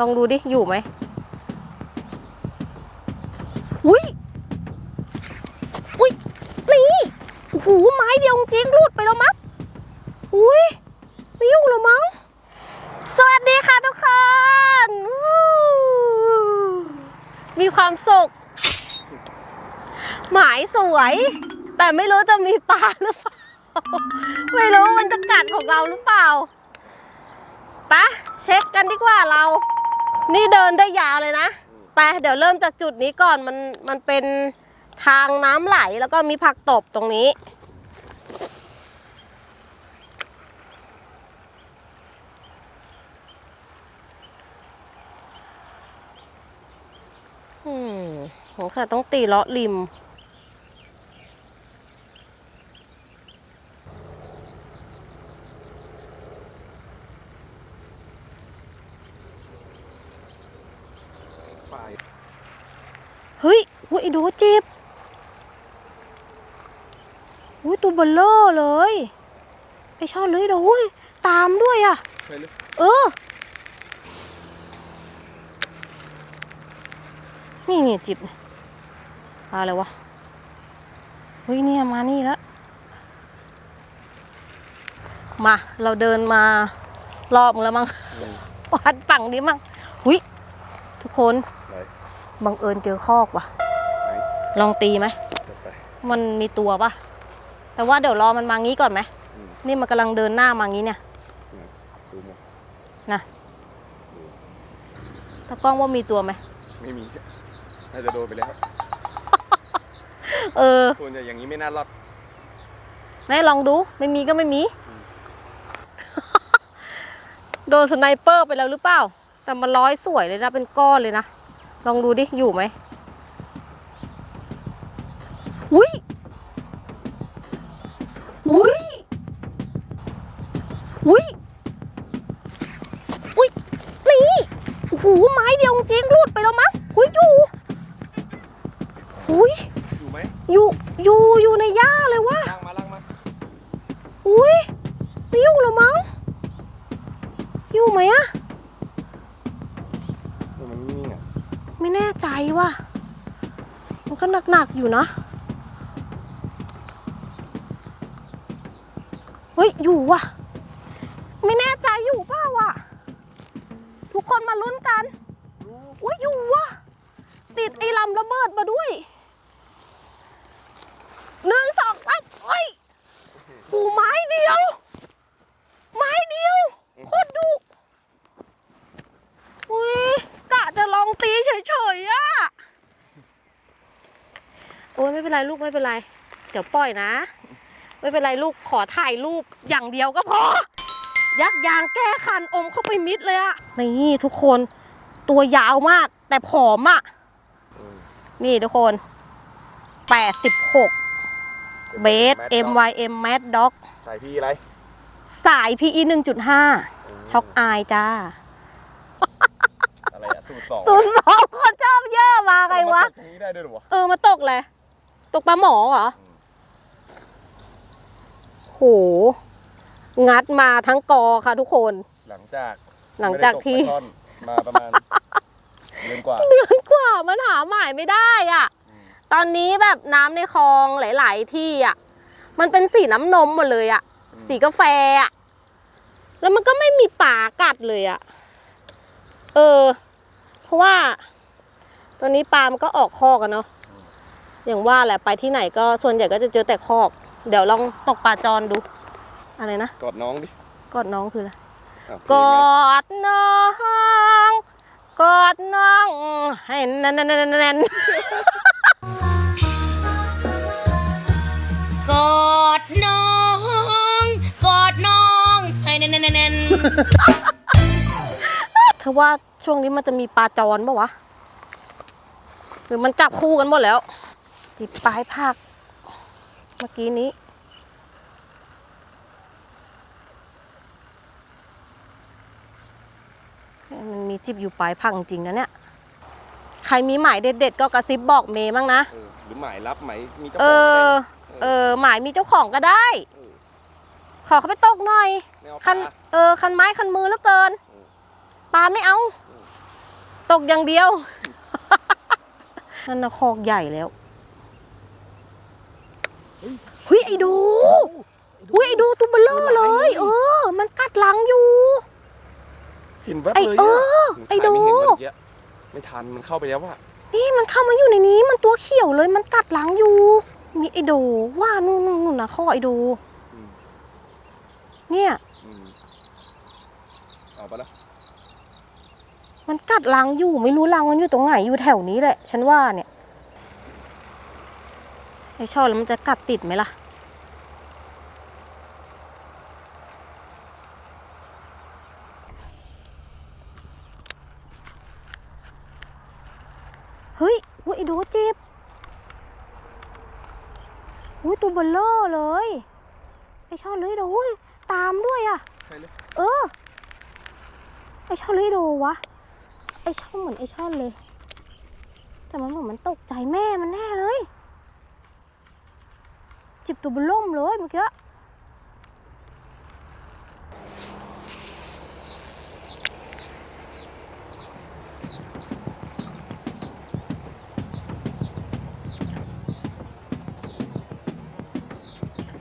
ลองดูดิ อยู่ไหมอุ้ยอุ้ยนี่โอ้โหไม้เดียวจริงรูดไปแล้วมั้งอุ้ยไม่ยุ่งหรอมั้ง สวัสดีค่ะทุกคนมีความสุข หมายสวย แต่ไม่รู้จะมีปลาหรือเปล่า ไม่รู้มันจะกัดของเราหรือเปล่าปะเช็คกันดีกว่าเรา นี่เดินได้ยาวเลยนะไปเดี๋ยวเริ่มจากจุดนี้ก่อนมันมันเป็นทางน้ำไหลแล้วก็มีผักตบตรงนี้ อืมสงสัยต้องตีเลาะริม ฝ่าย เฮ้ย อุ้ยไอ้โดจิบอุ้ยตัวเบลเลอร์เลยไอช่อนเลยโดยตามด้วยอะใช่หรือเออ นี่นี่จิบปลาอะไรวะเฮ้ยเนี่ยมานี่แล้วมา เราเดินมารอบมึงแล้วมั้งวัดฝั่งนี้มั้งหุยทุกคนไหนบังเอิญเจอคอกว่ะไหน ลองตีไหมจะไปมันมีตัวปะแต่ว่าเดี๋ยวรอมันมางี้ก่อนไหมอืมนี่มันกำลังเดินหน้ามางี้เนี่ยดูหมดนะตากล้องว่ามีตัวไหม ไม่มี น่าจะโดนไปแล้ว เออ ส่วนใหญ่อย่างนี้ไม่น่ารอดไหนลองดู ไม่มีก็ไม่มีอืมโดนสไนเปอร์ไปแล้วหรือเปล่า แต่มันร้อยสวยเลยนะ เป็นก้อนเลยนะ ลองดูดิ อยู่ไหมอุ้ย อุ้ย อุ้ย อุ้ย นี่โอ้โหไม้เดียวจริงๆรูดไปแล้วมั้งหุยอยู่หุยอยู่ไหมอยู่อยู่อยู่ในหญ้าเลยวะล่างมาล่างมาอุ้ยไม่ยุ่งหรอมั้ง อยู่ไหมอะเออมันนิ่งๆอะไม่แน่ใจว่ะ มันก็หนักๆอยู่นะ ฮ้ย อยู่ว่ะ ไม่แน่ใจอยู่เปล่าวะทุกคนมาลุ้นกัน อุ้ยอยู่ว่ะ ติดไอ้ลำระเบิดมาด้วยหนึ่งสองสามเฮ้ยหูไม้เดียว ไม้เดียว โคตรดุอุ้ยกะจะลองตีเฉยๆอะ โอ้ยไม่เป็นไรลูกไม่เป็นไร เดี๋ยวปล่อยนะ ไม่เป็นไรลูกขอถ่ายรูปอย่างเดียวก็พอ ยักยางแก้คันอมเข้าไปมิดเลยอะนี่ทุกคนตัวยาวมาก แต่ผอมอะอืมนี่ทุกคน 86 เบส MYM Mad Dog ใส่พี่อะไร สาย PE 1.5ช็อกอายจ้าอะไรอะสูตรสองศูนย์สองคนชอบเยอะมาไงวะมันตกตรงนี้ได้ด้วยเหรอวะเออ มาตกเลย ตกปลาหมอเหรอ โห งัดมาทั้งกอค่ะทุกคน หลังจากหลังจากที่ ไม่ได้ตกปลาช่อนมาประมาณเดือนกว่า เดือนกว่ามันหาหมายไม่ได้อะ อืม ตอนนี้แบบน้ำในคลองหลาย ๆ ที่อะ มันเป็นสีน้ำนมหมดเลยอะ สีกาแฟอะ แล้วมันก็ไม่มีป่ากัดเลยอะ เออ เพราะว่าตอนนี้ปลามันก็ออกคอกกันเนาะ อย่างว่าแหละไปที่ไหนก็ส่วนใหญ่ก็จะเจอแต่คอก เดี๋ยวลองตกปลาจรดู อะไรนะ กอดน้องดิกอดน้องคืออะไรอ้าวกอดน้อง กอดน้อง ให้แน่นแน่นแน่นแน่นกอดน้อง กอดน้องให้แน่นๆๆเธอว่าช่วงนี้มันจะมีปลาจรปะวะ หรือมันจับคู่กันหมดแล้ว จิบปลายภาค เมื่อกี้นี้ มันมีจิบอยู่ปลายพังจริงนะเนี่ย ใครมีหมายเด็ดๆ ก็กระซิบบอกเมย์มั้งนะ เออหรือหมายรับหมายมีเจ้าเอของก็อ ได้เออ หมายมีเจ้าของก็ได้ เออขอเขาไปตกหน่อย ไม่เอาปคันลาเออ คันไม้คันมือแล้วเกินอืมปลาไม่เอาอืมตกอย่างเดียว นั่นนะคอกใหญ่แล้ว เฮ้ยไอ้ดูเฮ้ยไอ้ดูตัวเบลเลอร์เลย เออ มันกัดหลังอยู่ เห็นแวบไอ้เลยเอเนี่ยอหนูไอ้ถ่ายดูไม่เห็นเมื่อกี้ไม่ทันมันเข้าไปแล้วว่ะนี่มันเข้ามาอยู่ในนี้ มันตัวเขียวเลย มันกัดหลังอยู่ มีไอ้ดูว่านู่นนู่นนู่นนะข้อไอ้ดูอืมเนี่ย อืมเอาปะนะมันกัดรังอยู่ไม่รู้รังมันอยู่ตรงไหนอยู่แถวนี้แหละ ฉันว่าเนี่ย ไอชอบแล้วมันจะกัดติดไหมล่ะ เฮ้ยอุ้ยไอโดเจ็บอุ้ยตัวเบลเลอร์เลย ไอชอบเลยโดอุ้ยตามด้วยอะใช่เลยเออ ไอช่อนเลยโดวะ ไอช่อนเหมือนไอช่อนเลย แต่มันเหมือนมันตกใจแม่มันแน่เลย จิบตัวบนล่มเลยเมื่อกี้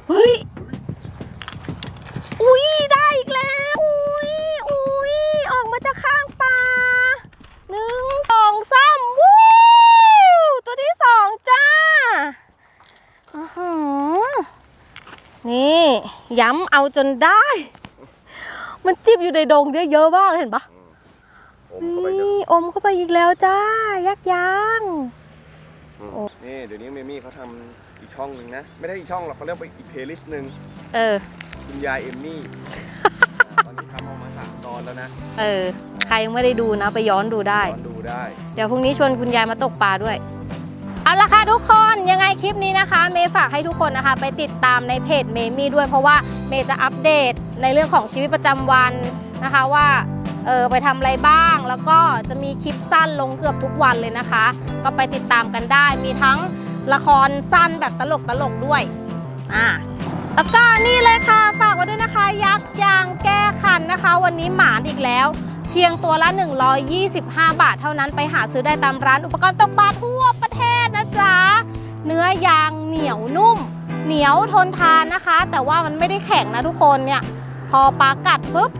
เฮ้ย อุ้ยได้อีกแล้ว อุ้ยอุ้ยออกมาจากข้างป่าหนึ่งสองสามวู้ตัวที่สองจ้าอื้อหือนี่ ย้ำเอาจนได้ มันจิบอยู่ในดงเนี่ยเยอะมากเห็นปะอมเข้าไปเยอะนี่อมเข้าไปอีกแล้วจ้า ยักษ์ยางอืมนี่เดี๋ยวนี้เมมี่เขาทำอีกช่องหนึ่งนะ ไม่ได้อีกช่องหรอกเขาเรียกว่าอีกเพลย์ลิสต์หนึ่งเออ คุณยายเอมมี่ตอนนี้ทำออกมาสามตอนแล้วนะ เออ ใครยังไม่ได้ดูนะไปย้อนดูได้ ย้อนดูได้ เดี๋ยวพรุ่งนี้ชวนคุณยายมาตกปลาด้วยเอาละค่ะทุกคนยังไงคลิปนี้นะคะ เมย์ฝากให้ทุกคนนะคะ ไปติดตามในเพจเมมี่ด้วยเพราะว่า เมย์จะอัปเดตในเรื่องของชีวิตประจำวันนะคะว่าเออไปทำอะไรบ้าง แล้วก็จะมีคลิปสั้นลงเกือบทุกวันเลยนะคะ ก็ไปติดตามกันได้ มีทั้งละครสั้นแบบตลกตลกด้วยอ่าแล้วก็นี่เลยค่ะฝากไว้ด้วยนะคะ ยักษ์ยางแก้คันนะคะ วันนี้หมานอีกแล้ว เพียงตัวละ 125 บาท เท่านั้นไปหาซื้อได้ตามร้านอุปกรณ์ตกปลาทั่วประเทศนะจ๊ะเนื้อยางเหนียวนุ่ม เหนียวทนทานนะคะ แต่ว่ามันไม่ได้แข็งนะทุกคนเนี่ย พอปลากัดปุ๊บ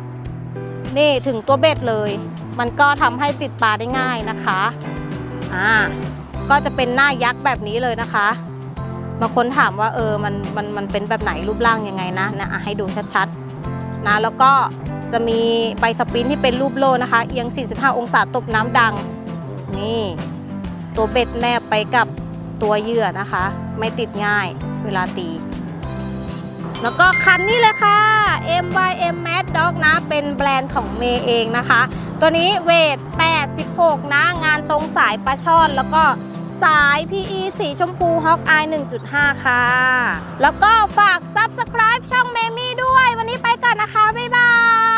นี่ถึงตัวเบ็ดเลย มันก็ทำให้ติดปลาได้ง่ายนะคะอ่าก็จะเป็นหน้ายักษ์แบบนี้เลยนะคะบางคนถามว่าเออมันมันมันเป็นแบบไหนรูปร่างยังไงนะนะอะให้ดูชัดๆนะแล้วก็จะมีใบสปรินที่เป็นรูปโลนะคะ เอียง 45 องศาตบน้ำดัง นี่ ตัวเบ็ดแนบไปกับตัวเหยื่อนะคะ ไม่ติดง่าย วลาตี แล้วก็คันนี้เลยค่ะ MYM Mad Dog นะ เป็นแบรนด์ของเมย์เองนะคะ ตัวนี้เวท 86 นะ งานตรงสายปลาช่อนแล้วก็สาย PE สีชมพูฮอกอาย1.5 ค่ะ แล้วก็ฝาก Subscribe ช่องเมมี่ด้วย วันนี้ไปก่อนนะคะ บ๊ายบาย